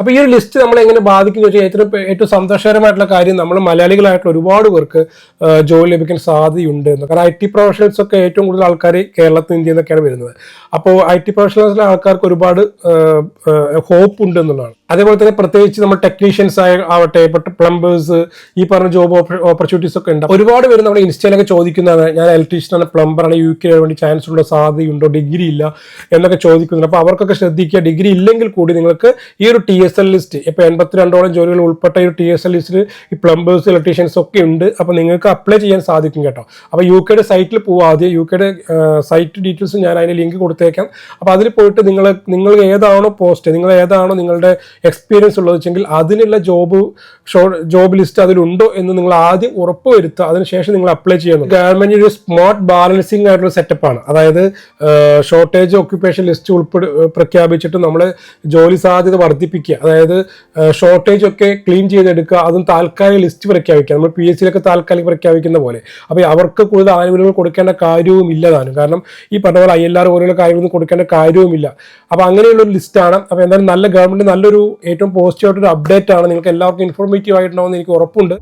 അപ്പോൾ ഈ ഒരു ലിസ്റ്റ് നമ്മൾ എങ്ങനെ ബാധിക്കും ചോദിച്ചാൽ ഏറ്റവും ഏറ്റവും സന്തോഷകരമായിട്ടുള്ള കാര്യം നമ്മൾ മലയാളികളായിട്ടുള്ള ഒരുപാട് പേർക്ക് ജോലി ലഭിക്കാൻ സാധ്യതയുണ്ട് എന്ന്. കാരണം ഐ ടി പ്രൊഫഷണൽസ് ഒക്കെ ഏറ്റവും കൂടുതൽ ആൾക്കാർ കേരളത്തിൽ ഇന്ത്യയിൽ നിന്നൊക്കെയാണ് വരുന്നത്. അപ്പോൾ ഐ ടി പ്രൊഫഷണൽസിലെ ആൾക്കാർക്ക് ഒരുപാട് ഹോപ്പ് ഉണ്ട് എന്നുള്ളതാണ്. അതേപോലെ തന്നെ പ്രത്യേകിച്ച് നമ്മൾ ടെക്നീഷ്യൻസ് ആയ ആവട്ടെ പ്ലംബേഴ്സ് ഈ പറഞ്ഞ ജോബ് ഓപ്പർച്യൂണിറ്റീസ് ഒക്കെ ഉണ്ട്. ഒരുപാട് പേര് നമ്മൾ ഇൻസ്റ്റയിലൊക്കെ ചോദിക്കുന്നതാണ് ഞാൻ ഇലക്ട്രീഷ്യനാണ് പ്ലംബറാണ് യു കെ വേണ്ടി ചാൻസ് ഉള്ള സാധ്യതയുണ്ടോ? ഡിഗ്രി ഇല്ല എന്നൊക്കെ ചോദിക്കുന്നുണ്ട്. അപ്പോൾ അവർക്കൊക്കെ ശ്രദ്ധിക്കുക ഡിഗ്രി ഇല്ലെങ്കിൽ കൂടി നിങ്ങൾക്ക് ഈ ഒരു ടി എസ് എൽ ലിസ്റ്റ് ഇപ്പോൾ എൺപത്തിരണ്ടോളം ജോലികൾ ഉൾപ്പെട്ട ഒരു ടി എസ് എൽ ലിസ്റ്റിൽ ഈ പ്ലംബേഴ്സ് ഇലക്ട്രീഷ്യൻസ് ഒക്കെ ഉണ്ട്. അപ്പോൾ നിങ്ങൾക്ക് അപ്ലൈ ചെയ്യാൻ സാധിക്കും കേട്ടോ. അപ്പോൾ യു കെയുടെ സൈറ്റിൽ പോകുക ആദ്യം. യു കെയുടെ സൈറ്റ് ഡീറ്റെയിൽസ് ഞാൻ അതിന് ലിങ്ക് കൊടുത്തേക്കാം. അപ്പോൾ അതിൽ പോയിട്ട് നിങ്ങൾ നിങ്ങൾ ഏതാണോ പോസ്റ്റ് നിങ്ങൾ ഏതാണോ നിങ്ങളുടെ എക്സ്പീരിയൻസ് ഉള്ളത് വെച്ചെങ്കിൽ അതിനുള്ള ജോബ് ജോബ് ലിസ്റ്റ് അതിലുണ്ടോ എന്ന് നിങ്ങൾ ആദ്യം ഉറപ്പ് വരുത്തുക. അതിനുശേഷം നിങ്ങൾ അപ്ലൈ ചെയ്യണം ഗവൺമെന്റ് ഒരു സ്മാർട്ട് ബാലൻസിങ് ആയിട്ടുള്ള സെറ്റപ്പാണ് അതായത് ഷോർട്ടേജ് ഓക്യുപ്പേഷൻ ലിസ്റ്റ് ഉൾപ്പെടെ പ്രഖ്യാപിച്ചിട്ട് നമ്മൾ ജോലി സാധ്യത വർദ്ധിപ്പിക്കുക. അതായത് ഷോർട്ടേജ് ഒക്കെ ക്ലീൻ ചെയ്തെടുക്കുക അതും താൽക്കാലിക ലിസ്റ്റ് പ്രഖ്യാപിക്കുക. നമ്മൾ പി എസ് സിയിലൊക്കെ താൽക്കാലിക പ്രഖ്യാപിക്കുന്ന പോലെ. അപ്പോൾ അവർക്ക് കൂടുതൽ ആനുകൂല്യങ്ങൾ കൊടുക്കേണ്ട കാര്യവും ഇല്ലതാണ്. കാരണം ഈ പറഞ്ഞ പോലെ ഐ എൽ ആർ പോലെയുള്ള കാര്യങ്ങളൊന്നും കൊടുക്കേണ്ട കാര്യവുമില്ല. അപ്പോൾ അങ്ങനെയുള്ള ഒരു ലിസ്റ്റാണ് അപ്പോൾ എന്തായാലും നല്ല ഗവൺമെന്റ് നല്ലൊരു ഏറ്റവും പോസിറ്റീവ് ആയിട്ടൊരു അപ്ഡേറ്റ് ആണ്. നിങ്ങൾക്ക് എല്ലാവർക്കും ഇൻഫോർമേറ്റീവ് ആയിട്ടുണ്ടാവുമെന്ന് എനിക്ക് ഉറപ്പുണ്ട്.